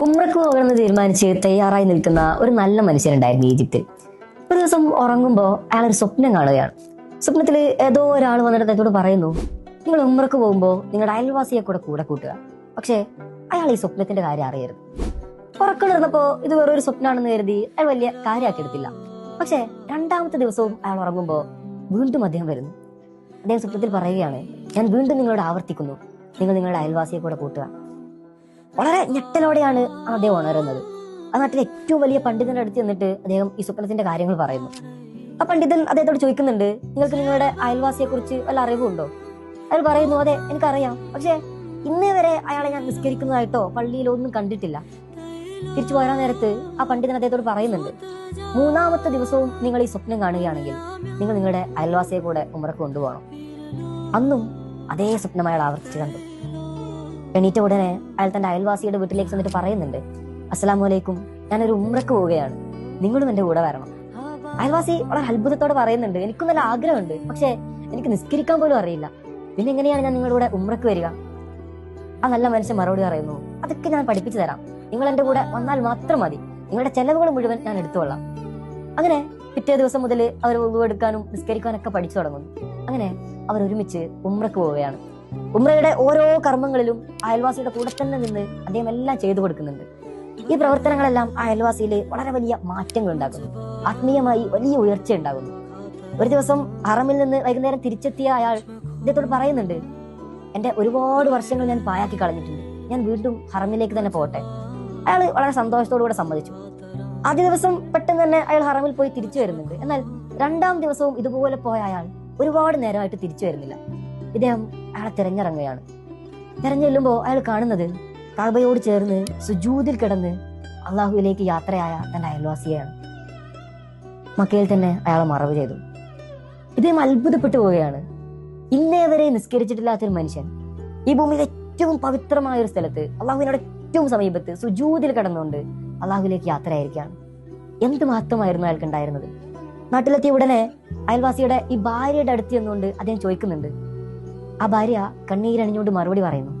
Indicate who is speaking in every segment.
Speaker 1: ഉമ്രക്ക് പോകണമെന്ന് തീരുമാനിച്ച് തയ്യാറായി നിൽക്കുന്ന ഒരു നല്ല മനുഷ്യനുണ്ടായിരുന്നു ഈജിപ്തിൽ. ഒരു ദിവസം ഉറങ്ങുമ്പോൾ അയാൾ ഒരു സ്വപ്നം കാണുകയാണ്. സ്വപ്നത്തിൽ ഏതോ ഒരാൾ വന്നിട്ട് അദ്ദേഹത്തോട് പറയുന്നു നിങ്ങൾ ഉമ്രക്ക് പോകുമ്പോൾ നിങ്ങളുടെ അയൽവാസിയെ കൂടെ കൂടെ കൂട്ടുക. പക്ഷേ അയാൾ ഈ സ്വപ്നത്തിന്റെ കാര്യം അറിയരുത്. ഉറക്കം നടന്നപ്പോ ഇത് വേറൊരു സ്വപ്നമാണെന്ന് കരുതി അയാൾ വലിയ കാര്യമാക്കി എടുത്തില്ല. പക്ഷേ രണ്ടാമത്തെ ദിവസവും അയാൾ ഉറങ്ങുമ്പോൾ വീണ്ടും അദ്ദേഹം വരുന്നു. അദ്ദേഹം സ്വപ്നത്തിൽ പറയുകയാണ് ഞാൻ വീണ്ടും നിങ്ങളോട് ആവർത്തിക്കുന്നു. നിങ്ങൾ നിങ്ങളുടെ അയൽവാസിയെ കൂടെ കൂട്ടുക. വളരെ ഞെട്ടലോടെയാണ് അദ്ദേഹം ഉണരുന്നത്. ആ നാട്ടിലെ ഏറ്റവും വലിയ പണ്ഡിതന്റെ അടുത്ത് ചെന്നിട്ട് അദ്ദേഹം ഈ സ്വപ്നത്തിന്റെ കാര്യങ്ങൾ പറയുന്നു. ആ പണ്ഡിതൻ അദ്ദേഹത്തോട് ചോദിക്കുന്നുണ്ട് നിങ്ങൾക്ക് നിങ്ങളുടെ അയൽവാസിയെ കുറിച്ച് വല്ല അറിവുണ്ടോ? അയാൾ പറയുന്നു അതെ എനിക്കറിയാം. പക്ഷേ ഇന്നേ വരെ അയാളെ ഞാൻ നിസ്കരിക്കുന്നതായിട്ടോ പള്ളിയിലോ ഒന്നും കണ്ടിട്ടില്ല. തിരിച്ചു പോരാൻ നേരത്ത് ആ പണ്ഡിതൻ അദ്ദേഹത്തോട് പറയുന്നുണ്ട് മൂന്നാമത്തെ ദിവസവും നിങ്ങൾ ഈ സ്വപ്നം കാണുകയാണെങ്കിൽ നിങ്ങൾ നിങ്ങളുടെ അയൽവാസിയെ കൂടെ ഉമ്മറക്ക് കൊണ്ടുപോകണം. അന്നും അതേ സ്വപ്നം അയാൾ ആവർത്തിച്ച് കണ്ടു എണീറ്റ ഉടനെ അയാൾ തന്റെ അയൽവാസിയുടെ വീട്ടിലേക്ക് ചെന്നിട്ട് പറയുന്നുണ്ട് അസ്സലാമു അലൈക്കും. ഒരു ഉമ്രക്ക് പോവുകയാണ്. നിങ്ങളും എന്റെ കൂടെ വരണം. അയൽവാസി വളരെ അത്ഭുതത്തോടെ പറയുന്നുണ്ട് എനിക്കും നല്ല ആഗ്രഹമുണ്ട് പക്ഷെ എനിക്ക് നിസ്കരിക്കാൻ പോലും അറിയില്ല. പിന്നെ എങ്ങനെയാണ് ഞാൻ നിങ്ങളുടെ കൂടെ ഉമ്രക്ക് വരിക? ആ നല്ല മനുഷ്യൻ മറുപടി പറയുന്നു അതൊക്കെ ഞാൻ പഠിപ്പിച്ചു തരാം. നിങ്ങൾ എന്റെ കൂടെ വന്നാൽ മാത്രം മതി. നിങ്ങളുടെ ചെലവുകൾ മുഴുവൻ ഞാൻ എടുത്തുകൊള്ളാം. അങ്ങനെ പിറ്റേ ദിവസം മുതൽ അവർ എടുക്കാനും നിസ്കരിക്കാനൊക്കെ പഠിച്ചു തുടങ്ങുന്നു. അങ്ങനെ അവർ ഒരുമിച്ച് ഉമ്രക്ക് പോവുകയാണ്. ഉമ്രയുടെ ഓരോ കർമ്മങ്ങളിലും അയൽവാസിയുടെ കൂടെ തന്നെ നിന്ന് അദ്ദേഹം എല്ലാം ചെയ്തു കൊടുക്കുന്നുണ്ട്. ഈ പ്രവർത്തനങ്ങളെല്ലാം അയൽവാസിയിൽ വളരെ വലിയ മാറ്റങ്ങൾ ഉണ്ടാക്കുന്നു. ആത്മീയമായി വലിയ ഉയർച്ച ഉണ്ടാകുന്നു. ഒരു ദിവസം ഹറമിൽ നിന്ന് വൈകുന്നേരം തിരിച്ചെത്തിയ അയാൾ ഇദ്ദേഹത്തോട് പറയുന്നുണ്ട് എന്റെ ഒരുപാട് വർഷങ്ങൾ ഞാൻ പായാക്കി കളഞ്ഞിട്ടുണ്ട്. ഞാൻ വീണ്ടും ഹറമിലേക്ക് തന്നെ പോട്ടെ അയാൾ വളരെ സന്തോഷത്തോടു കൂടെ സമ്മതിച്ചു. ആദ്യ ദിവസം പെട്ടെന്ന് തന്നെ അയാൾ ഹറമിൽ പോയി തിരിച്ചു വരുന്നുണ്ട്. എന്നാൽ രണ്ടാം ദിവസവും ഇതുപോലെ പോയ അയാൾ ഒരുപാട് നേരമായിട്ട് തിരിച്ചു വരുന്നില്ല. ഇദ്ദേഹം അയാളെ തിരഞ്ഞിറങ്ങുകയാണ്. തിരഞ്ഞെല്ലുമ്പോൾ അയാൾ കാണുന്നത് കഴബയോട് ചേർന്ന് സുജൂതിൽ കിടന്ന് അള്ളാഹുവിലേക്ക് യാത്രയായ തന്റെ അയൽവാസിയാണ് മക്കയിൽ തന്നെ അയാളെ മറവ് ചെയ്തു. ഇദ്ദേഹം അത്ഭുതപ്പെട്ടു പോവുകയാണ്. ഇന്നേ വരെ നിസ്കരിച്ചിട്ടില്ലാത്തൊരു മനുഷ്യൻ. ഈ ഭൂമിയിൽ ഏറ്റവും പവിത്രമായ ഒരു സ്ഥലത്ത് അള്ളാഹുവിനോട് ഏറ്റവും സമീപത്ത് സുജൂതിൽ കിടന്നുകൊണ്ട് അള്ളാഹുവിലേക്ക് യാത്രയായിരിക്കുകയാണ്. എന്ത് മഹത്വമായിരുന്നു അയാൾക്ക് ഉണ്ടായിരുന്നത്? നാട്ടിലെത്തിയ ഉടനെ അയൽവാസിയുടെ ഈ ഭാര്യയുടെ അടുത്ത് ചെന്നുകൊണ്ട് അദ്ദേഹം ചോദിക്കുന്നുണ്ട് ആ ഭാര്യ കണ്ണീരണിഞ്ഞുകൊണ്ട് മറുപടി പറയുന്നു.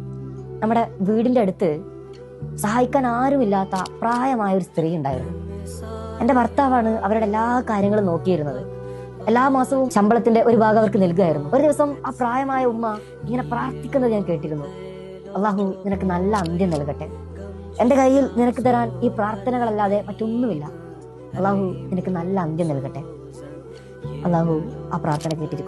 Speaker 1: നമ്മുടെ വീടിന്റെ അടുത്ത് സഹായിക്കാൻ ആരുമില്ലാത്ത പ്രായമായ ഒരു സ്ത്രീ ഉണ്ടായിരുന്നു. എന്റെ ഭർത്താവാണ് അവരുടെ എല്ലാ കാര്യങ്ങളും നോക്കിയിരുന്നത്. എല്ലാ മാസവും ശമ്പളത്തിന്റെ ഒരു ഭാഗം അവർക്ക് നൽകുമായിരുന്നു ഒരു ദിവസം ആ പ്രായമായ ഉമ്മ ഇങ്ങനെ പ്രാർത്ഥിക്കുന്നത് ഞാൻ കേട്ടിരുന്നു. അള്ളാഹു നിനക്ക് നല്ല അന്ത്യം നൽകട്ടെ. എന്റെ കയ്യിൽ നിനക്ക് തരാൻ ഈ പ്രാർത്ഥനകളല്ലാതെ മറ്റൊന്നുമില്ല. അള്ളാഹു നിനക്ക് നല്ല അന്ത്യം നൽകട്ടെ. അള്ളാഹു ആ പ്രാർത്ഥന കേട്ടിരിക്കുന്നു.